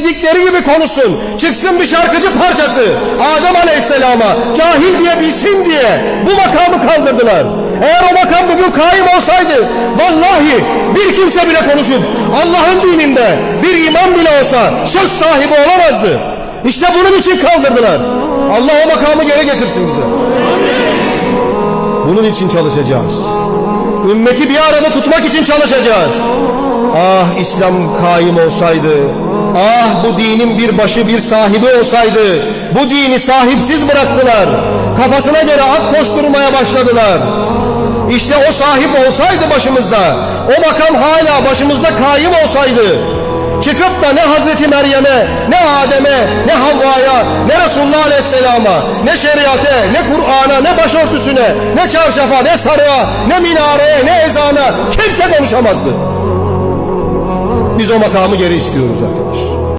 istedikleri gibi konuşsun. Çıksın bir şarkıcı parçası. Adem Aleyhisselam'a cahil diye bilsin diye bu makamı kaldırdılar. Eğer o makam bugün kaim olsaydı vallahi bir kimse bile konuşup Allah'ın dininde bir imam bile olsa söz sahibi olamazdı. İşte bunun için kaldırdılar. Allah o makamı geri getirsin bize. Bunun için çalışacağız. Ümmeti bir arada tutmak için çalışacağız. Ah İslam kaim olsaydı, ah bu dinin bir başı bir sahibi olsaydı, bu dini sahipsiz bıraktılar. Kafasına göre at koşturmaya başladılar. İşte o sahip olsaydı başımızda, o makam hala başımızda kaim olsaydı, çıkıp da ne Hazreti Meryem'e, ne Adem'e, ne Havva'ya, ne Resulullah Aleyhisselam'a, ne şeriate, ne Kur'an'a, ne başörtüsüne, ne çarşafa, ne sarığa, ne minareye, ne ezana kimse konuşamazdı. Biz o makamı geri istiyoruz arkadaş.